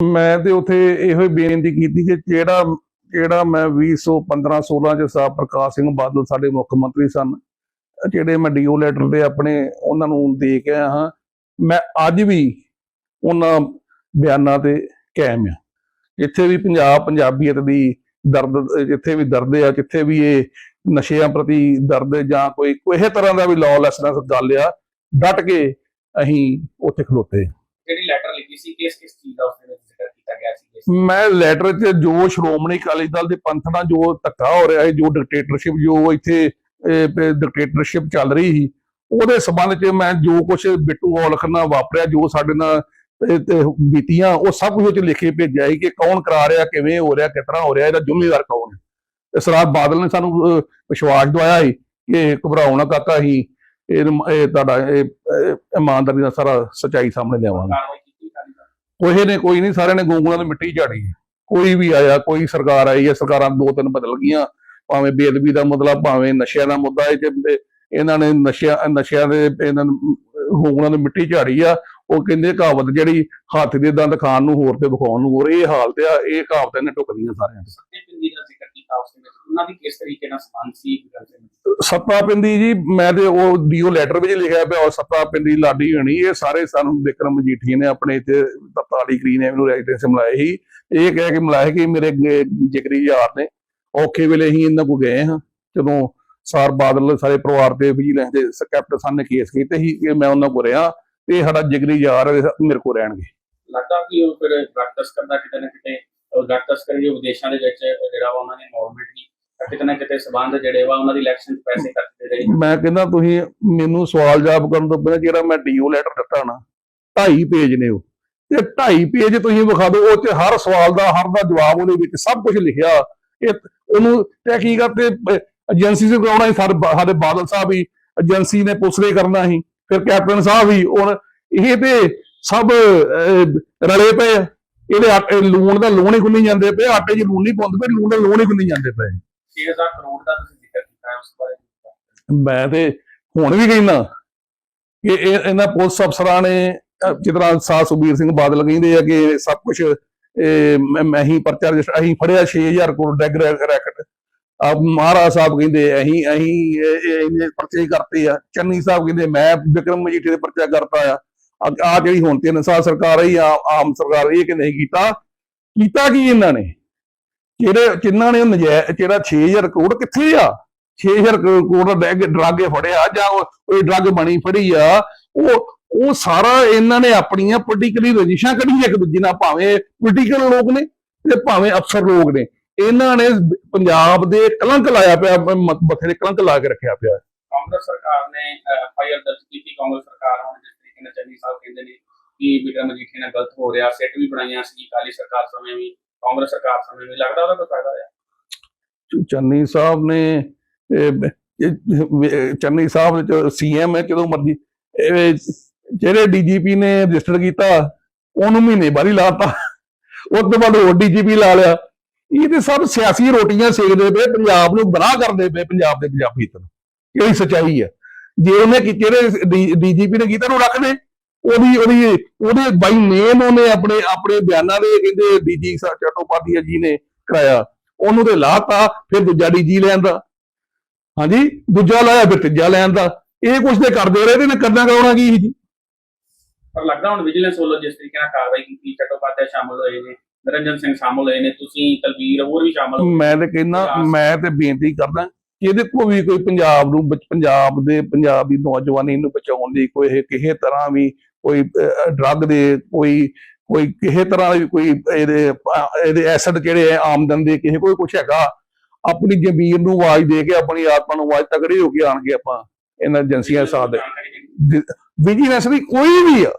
ਮੈਂ ਤੇ ਉਥੇ ਇਹੋ ਹੀ ਬੇਨਤੀ ਕੀਤੀ ਕਿ ਜਿਹੜਾ ਜਿਹੜਾ ਮੈਂ 2015 16 ਚ ਸਾਹਿਬ ਪ੍ਰਕਾਸ਼ ਸਿੰਘ ਬਾਦਲ ਸਾਡੇ ਮੁੱਖ ਮੰਤਰੀ ਸਨ, ਜਿਹੜੇ ਮੈਂ ਡੀਓ ਲੈਟਰ ਦੇ ਆਪਣੇ ਉਹਨਾਂ ਨੂੰ ਦੇ ਕੇ ਆਇਆ ਹਾਂ, ਮੈਂ ਅੱਜ ਵੀ ਉਹਨਾਂ ਬਿਆਨਾਂ ਤੇ ਕਾਇਮ ਆ ਜਿੱਥੇ ਵੀ ਪੰਜਾਬ ਪੰਜਾਬੀਅਤ ਦੀ ਦਰਦ, ਜਿੱਥੇ ਵੀ ਦਰਦ ਆ, ਜਿੱਥੇ ਵੀ ਇਹ ਨਸ਼ਿਆਂ ਪ੍ਰਤੀ ਦਰਦ ਜਾਂ ਕੋਈ ਕਿਸੇ ਤਰ੍ਹਾਂ ਦਾ ਵੀ ਲੌਲੈਸਨੈਸ ਗੱਲ ਆ, ਡਟ ਕੇ ਅਸੀਂ ਉੱਥੇ ਖਲੋਤੇ ਜਿਹੜੀ ਲੈਟਰ ਲਿਖੀ ਸੀ ਕਿਸ ਕਿਸ ਚੀਜ਼ ਦਾ ਉਸ ਦੇ ਵਿੱਚ ਕੀਤਾ ਗਿਆ ਸੀ ਇਸ ਮੈਂ ਲੈਟਰ 'ਚ ਜੋ ਸ਼੍ਰੋਮਣੀ ਅਕਾਲੀ ਦਲ ਦੇ ਪੰਥ ਨਾਲ ਜੋ ਧੱਕਾ ਹੋ ਰਿਹਾ ਹੈ ਜੋ ਡਿਕਟੇਟਰਸ਼ਿਪ ਜੋ ਇੱਥੇ ਡਿਕਟੇਟਰਸ਼ਿਪ ਚੱਲ ਰਹੀ ਸੀ ਉਹਦੇ ਸਬੰਧ 'ਚ ਮੈਂ ਜੋ ਕੁਝ ਬਿੱਟੂ ਔਲਖ ਨਾਲ ਵਾਪਰਿਆ ਜੋ ਸਾਡੇ ਨਾਲ ਤੇ- ਤੇ ਬੀਤੀਆਂ ਉਹ ਸਭ ਕੁਝ ਉੱਚ ਲਿਖ ਭੇਜਿਆ ਸੀ ਕਿ ਕੌਣ ਕਰਾ ਰਿਹਾ ਕਿਵੇਂ ਹੋ ਰਿਹਾ ਤਰ੍ਹਾਂ ਹੋ ਰਿਹਾ ਇਹਦਾ ਜ਼ਿੰਮੇਵਾਰ ਕੌਣ ਹੈ? ਤੇ ਸਰਦਾਰ ਬਾਦਲ ਨੇ ਸਾਨੂੰ ਵਿਸ਼ਵਾਸ ਦਵਾਇਆ ਸੀ ਕਿ ਘਬਰਾਓ ਨਾ ਕਾਕਾ ਹੀ ਇਹ ਤੁਹਾਡਾ ਇਹ ਇਮਾਨਦਾਰੀ ਦਾ ਸਾਰਾ ਸਚਾਈ ਸਾਹਮਣੇ ਲਿਆਵਾਂਗੇ ਕਾਰਵਾਈ ਕੀਤੀ ਅਕਾਲੀ ਦਲ ਕੋਈ ਨੇ ਕੋਈ ਨਹੀਂ, ਸਾਰਿਆਂ ਨੇ ਗੂੰਗਲਾਂ ਦੀ ਮਿੱਟੀ ਝਾੜੀ ਹੈ। ਕੋਈ ਵੀ ਆਇਆ, ਕੋਈ ਸਰਕਾਰ ਆਈ ਹੈ, ਸਰਕਾਰਾਂ ਦੋ ਤਿੰਨ ਬਦਲ ਗਈਆਂ। ਭਾਵੇਂ ਬੇਅਦਬੀ ਦਾ ਮਤਲਬ ਭਾਵੇਂ ਨਸ਼ਿਆਂ ਦਾ ਮੁੱਦਾ ਹੈ ਤੇ ਇਹਨਾਂ ਨੇ ਨਸ਼ਿਆਂ ਨਸ਼ਿਆਂ ਦੇ, ਇਹਨਾਂ ਨੂੰ, ਗੂੰਗਲਾਂ ਦੀ ਮਿੱਟੀ ਝਾੜੀ ਆ। ਉਹ ਕਹਿੰਦੇ ਕਹਾਵਤ ਜਿਹੜੀ ਹੱਥ ਦੇ ਦੰਦ ਖਾਣ ਨੂੰ, ਹੋਰ ਤੇ ਵਿਖਾਉਣ ਨੂੰ ਹੋਰ ਇਹ ਹਾਲਤ ਆ, ਇਹ ਕਹਾਵਤ ਇਹਨੇ ਟੁਕਦੀਆਂ ਸਾਰਿਆਂ ਦੇ ਸੱਤੇ ਪਿੰਡੀ ਦਾ ਜ਼ਿਕਰ ਕੀਤਾ ਉਸ ਦੇ ਵਿੱਚ ਉਹਨਾਂ ਦੀ ਕਿਸ ਤਰੀਕੇ ਨਾਲ ਸੰਬੰਧ ਸੀ ਗੱਲ ਦੇ ਵਿੱਚ ਸੱਤਾ ਪਿੰਦੀ ਜੀ, ਮੈਂ ਤੇ ਉਹ ਡੀਓ ਲੈਟਰ ਵਿੱਚ ਲਿਖਿਆ ਪਿਆ, ਉਹ ਸੱਤਾ ਪਿੰਦੀ ਲਾਡੀ ਹੋਣੀ, ਇਹ ਸਾਰੇ ਸਾਨੂੰ ਵਿਕਰਮ ਮਜੀਠੀਆ ਨੇ ਆਪਣੇ ਇੱਥੇ ਤਾਲੀ ਗ੍ਰੀਨ ਐਵਨਿਊ ਰੈਜ਼ੀਡੈਂਸ ਮਿਲਾਏ ਸੀ। ਇਹ ਕਹਿ ਕੇ ਮਿਲਾਏ ਕਿ ਮੇਰੇ ਜਿਗਰੀ ਯਾਰ ਨੇ, ਔਖੇ ਵੇਲੇ ਹੀ ਇਹਨਾਂ ਕੋ ਗਏ ਹਾਂ। ਜਦੋਂ ਸਾਰ ਬਾਦਲ ਸਾਰੇ ਪਰਿਵਾਰ ਤੇ ਵਿਜੀਲੈਂਸ ਦੇ ਕੈਪਟਨ ਸਾਹਿਬ ਨੇ ਕੇਸ ਕੀਤੇ ਸੀ ਕਿ ਮੈਂ ਉਹਨਾਂ ਕੋ ਰਿਹਾ ਤੇ ਸਾਡਾ ਜਿਗਰੀ ਯਾਰ ਮੇਰੇ ਕੋ ਰਹਿਣਗੇ। ਲੱਗਦਾ ਕਿ ਉਹ ਫਿਰ ਡਰੱਗ ਤਸਕਰ ਕਿਤੇ ਨਾ ਕਿਤੇ ਉਹ ਡਰੱਗ ਤਸਕਰ ਵਿਦੇਸ਼ਾਂ ਦੇ ਵਿੱਚ ਜਿਹੜਾ ਉਹਨਾਂ ਨੇ ਇਨਵੋਲਵਮੈਂਟ ਸੀ। ਕਿਤੇ ਨਾ ਕਿਤੇ ਸਬੰਧ ਜਿਹੜੇ ਵਾ ਉਹਨਾਂ ਦੀ ਇਲੈਕਸ਼ਨ 'ਚ ਪੈਸੇ ਖਰਚਦੇ ਰਹੇ ਮੈਂ ਕਹਿੰਦਾ ਤੁਸੀਂ ਮੈਨੂੰ ਸਵਾਲ ਜਵਾਬ ਕਰਨ ਤੋਂ ਪਹਿਲਾਂ ਜਿਹੜਾ ਮੈਂ ਡੀਓ ਲੈਟਰ ਦਿੱਤਾ ਨਾ, ਢਾਈ ਪੇਜ ਨੇ ਉਹ। ਤੇ ਢਾਈ ਪੇਜ ਤੁਸੀਂ ਵਿਖਾ ਦਿਓ, ਉਹ ਚ ਹਰ ਸਵਾਲ ਦਾ, ਹਰ ਦਾ ਜਵਾਬ ਉਹਦੇ ਵਿੱਚ ਸਭ ਕੁਝ ਲਿਖਿਆ। ਇਹ ਉਹਨੂੰ ਤਹਿਕੀਕਤ ਤੇ ਏਜੰਸੀ ਸੇ ਕਰਾਉਣਾ ਸੀ ਸਾਡੇ ਬਾਦਲ ਸਾਹਿਬ ਵੀ ਏਜੰਸੀ ਨੇ ਪੁੱਛਰੇ ਕਰਨਾ ਸੀ। ਫਿਰ ਕੈਪਟਨ ਸਾਹਿਬ ਵੀ ਉਹ ਇਹ ਤੇ ਸਭ ਰਲੇ ਪਏ ਇਹਦੇ ਆਟੇ, ਲੂਣ ਦਾ ਲੂਣ ਹੀ ਗੁੰਨੀ ਜਾਂਦੇ ਪਏ, ਆਟੇ 'ਚ ਲੂਣ ਨਹੀਂ ਪਾਉਂਦੇ ਪਏ ਲੂਣ ਦਾ ਲੂਣ ਹੀ ਗੁੰਨੀ ਜਾਂਦੇ ਪਏ। 6000 ਕਰੋੜ ਦਾ ਤੁਸੀਂ ਜ਼ਿਕਰ ਕੀਤਾ ਹੈ ਉਸ ਬਾਰੇ ਮੈਂ ਤੇ ਹੁਣ ਵੀ ਕਹਿੰਦਾ ਕਿ ਇਹ ਇਹਨਾਂ ਪੁਲਿਸ ਅਫਸਰਾਂ ਨੇ ਅਹ, ਸਾਹ ਸੁਬੀਰ ਸਿੰਘ ਬਾਦਲ ਕਹਿੰਦੇ ਆ ਕਿ ਸਭ ਕੁਝ ਮੈਂ ਹੀ ਪਰਚਾ ਰਜਿਸਟਰ ਅਸੀਂ ਫੜਿਆ 6000 ਕਰੋੜ ਡੈਗ ਰੈਕਟ। ਆ ਮਹਾਰਾਜ ਸਾਹਿਬ ਕਹਿੰਦੇ ਅਸੀਂ ਅਸੀਂ ਇਹ- ਪਰਚੇ ਕਰਤੇ ਆ। ਚੰਨੀ ਸਾਹਿਬ ਕਹਿੰਦੇ ਮੈਂ ਵਿਕਰਮ ਮਜੀਠੀ ਦੇ ਪਰਚਾ ਕਰਤਾ ਆ। ਆ ਜਿਹੜੀ ਹੁਣ ਤਿੰਨ ਸਾਲ ਸਰਕਾਰ ਰਹੀ ਆ ਆਮ ਸਰਕਾਰ ਇਹ ਹੈ ਕਿ ਨਹੀਂ ਕੀਤਾ ਕੀਤਾ ਕੀ ਇਹਨਾਂ ਨੇ? ਜਿਹੜੇ ਜਿਨ੍ਹਾਂ ਨੇ ਨਜਾਇਜ਼ ਜਿਹੜਾ 6000 ਕਰੋੜ ਕਿੱਥੇ ਆ? 6000 ਕਰੋੜ ਦਾ ਡਰੱਗ ਫੜਿਆ ਜਾਂ ਉਹ- ਕੋਈ ਬਣੀ ਫੜੀ ਆ। ਉਹ ਉਹ ਸਾਰਾ ਇਹਨਾਂ ਨੇ ਆਪਣੀਆਂ ਪੋਲੀਟੀਕਲੀ ਰਜਿਸ਼ਾਂ ਕੱਢੀਆਂ ਇੱਕ ਦੂਜੇ ਨਾਲ, ਭਾਵੇਂ ਪੋਲੀਟੀਕਲ ਲੋਕ ਨੇ ਤੇ ਭਾਵੇਂ ਅਫਸਰ ਲੋਕ ਨੇ। ਇਹਨਾਂ ਨੇ ਪੰਜਾਬ ਦੇ ਕਲੰਕ ਲਾਇਆ ਪਿਆ ਮੱਥੇ ਦੇ ਕਲੰਕ ਲਾ ਕੇ ਰੱਖਿਆ ਪਿਆ। ਕਾਂਗਰਸ ਸਰਕਾਰ ਨੇ ਐਫਆਈਆਰ ਦਰਜ ਕੀਤੀ। ਕਾਂਗਰਸ ਸਰਕਾਰ ਹੁਣ ਜਿਸ ਤਰੀਕੇ ਨਾਲ ਚੰਨੀ ਸਾਹਿਬ ਕਹਿੰਦੇ ਨੇ ਕਿ ਵਿਕਰਮ ਮਜੀਠੀ ਨਾਲ ਗਲਤ ਹੋ ਰਿਹਾ, ਸਿੱਟ ਵੀ ਬਣਾਈਆਂ ਸੀ, ਅਕਾਲੀ ਸਰਕਾਰ ਸਮੇਂ ਵੀ। ਕਾਂਗਰਸ ਸਰਕਾਰ ਸਮੇਂ ਵੀ ਲੱਗਦਾ, ਉਹਦਾ ਕੋਈ ਫਾਇਦਾ ਹੋਇਆ? ਚੰਨੀ ਸਾਹਿਬ ਨੇ, ਇਹ- ਚੰਨੀ ਸਾਹਿਬ ਸੀਐਮ ਹੈ, ਜਦੋਂ ਮਰਜ਼ੀ ਜਿਹੜੇ ਡੀਜੀਪੀ ਨੇ ਰਜਿਸਟਰ ਕੀਤਾ, ਉਹਨੂੰ ਮਹੀਨੇ ਬਾਅਦ ਹੀ ਲਾਤਾ ਉਸ ਤੋਂ ਬਾਅਦ ਹੋਰ ਡੀਜੀਪੀ ਲਾ ਲਿਆ। ਇਹ ਤੇ ਸਭ ਸਿਆਸੀ ਰੋਟੀਆਂ ਸੇਕਦੇ ਪਏ, ਪੰਜਾਬ ਨੂੰ ਗੁਨਾਹ ਕਰਦੇ ਪਏ, ਪੰਜਾਬ ਦੇ ਪੰਜਾਬੀ ਤੋਂ ਕਿਹੜੀ ਸਚਾਈ ਹੈ। ਜੇ ਉਹਨੇ ਕੀ ਜਿਹੜੇ ਡੀਜੀਪੀ ਨੇ ਕੀਤਾ, ਉਹਨੂੰ ਰੱਖ ਦੇ ਉਹਦੀ ਉਹਦੀ ਉਹਦੇ ਬਾਈ ਨੇਮ ਉਹਨੇ ਆਪਣੇ ਆਪਣੇ ਬਿਆਨਾਂ ਦੇ ਕਹਿੰਦੇ ਡੀਜੀ ਚਟੋਪਾਧਿਆ ਜੀ ਨੇ ਕਰਾਇਆ। ਉਹਨੂੰ ਤੇ ਲਾਤਾ ਫਿਰ ਦੂਜਾ ਡੀਜੀ ਲੈਂਦਾ ਹਾਂਜੀ? ਦੂਜਾ ਲਾਇਆ ਫਿਰ ਤੀਜਾ ਲੈਂਦਾ ਇਹ ਕੁਛ ਤੇ ਕਰਦੇ ਰਹੇ ਤੇ ਇਹਨੇ ਕਰਨਾ ਕਰਾਉਣਾ ਕੀ ਜੀ? ਪਰ ਲੱਗਦਾ ਹੁਣ ਵਿਜੀਲੈਂਸ ਵੱਲੋਂ ਜਿਸ ਤਰੀਕੇ ਨਾਲ ਕਾਰਵਾਈ ਕੀਤੀ ਚਟੋਪਾਧਿਆ ਸ਼ਾਮਲ ਹੋਏ ਨੇ ਨਿਰੰਜਨ ਸਿੰਘ ਸ਼ਾਮਲ ਹੋਏ ਨੇ ਤੁਸੀਂ ਤਲਵੀਰ ਹੋਰ ਵੀ ਸ਼ਾਮਲ ਮੈਂ ਤੇ ਕਹਿੰਦਾ ਮੈਂ ਤੇ ਬੇਨਤੀ ਕਰਦਾ ਕਿ ਇਹਦੇ ਕੋ ਵੀ ਕੋਈ ਪੰਜਾਬ ਨੂੰ ਪੰਜਾਬ ਦੇ ਪੰਜਾਬ ਦੀ ਨੌਜਵਾਨੀ ਨੂੰ ਬਚਾਉਣ ਦੀ ਕੋਈ ਇਹ ਕਿਸੇ ਤਰ੍ਹਾਂ ਵੀ ਕੋਈ ਡਰੱਗ ਦੇ ਕੋਈ ਕੋਈ ਕਿਸੇ ਤਰ੍ਹਾਂ ਦੀ ਕੋਈ ਇਹਦੇ ਇਹਦੇ ਐਸਿਡ ਜਿਹੜੇ ਆ ਆਮਦਨ ਦੇ ਕਿਸੇ ਕੋਈ ਕੁਛ ਹੈਗਾ। ਆਪਣੀ ਜ਼ਮੀਰ ਨੂੰ ਆਵਾਜ਼ ਦੇ ਕੇ ਆਪਣੀ ਆਤਮਾ ਨੂੰ ਆਵਾਜ਼ ਤਕੜੀ ਹੋ ਕੇ ਆਣਗੇ ਆਪਾਂ ਇਹਨਾਂ ਏਜੰਸੀਆਂ ਸਾਥ। ਵਿਜੀਲੈਂਸ ਦੀ ਕੋਈ ਵੀ ਆ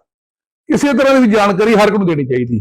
ਕਿਸੇ ਤਰ੍ਹਾਂ ਦੀ ਵੀ ਜਾਣਕਾਰੀ ਹਰ ਇੱਕ ਨੂੰ ਦੇਣੀ ਚਾਹੀਦੀ।